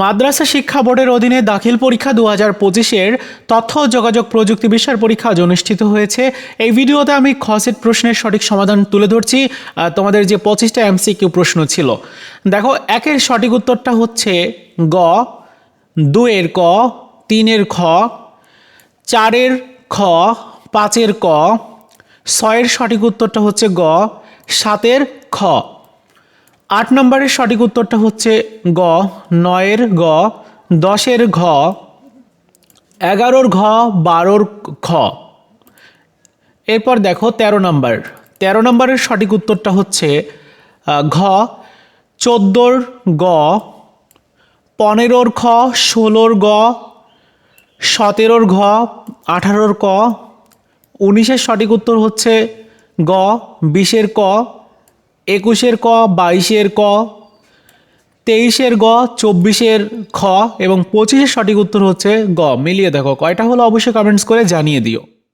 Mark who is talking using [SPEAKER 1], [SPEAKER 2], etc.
[SPEAKER 1] মাদ্রাসা শিক্ষা বোর্ডের অধীনে দাখিল পরীক্ষা দু হাজার পঁচিশের তথ্য ও যোগাযোগ প্রযুক্তি বিষয়ের পরীক্ষা আজ অনুষ্ঠিত হয়েছে। এই ভিডিওতে আমি খসেট প্রশ্নের সঠিক সমাধান তুলে ধরছি। তোমাদের যে পঁচিশটা এমসিকিউ প্রশ্ন ছিল। দেখো, একের সঠিক উত্তরটা হচ্ছে গ, দুয়ের ক, তিনের খ, চারের খ, পাঁচের ক, ছয়ের সঠিক উত্তরটা হচ্ছে গ, সাতের খ। আট নম্বরের সঠিক উত্তরটা হচ্ছে গ, নয়ের গ, দশের ঘ, এগারোর ঘ, বারোর খ। এরপর দেখো ১৩ নম্বর। ১৩ নম্বরের সঠিক উত্তরটা হচ্ছে ঘ, চোদ্দোর গ, পনেরোর খ, ষোলোর গ, সতেরোর ঘ, আঠারোর ক। উনিশের সঠিক উত্তর হচ্ছে গ, বিশের ক একুশের ক, বাইশের ক, তেইশের গ, চব্বিশের খ এবং পঁচিশের সঠিক উত্তর হচ্ছে গ। মিলিয়ে দেখো, কয়টা হলো অবশ্যই কমেন্টস করে জানিয়ে দিও।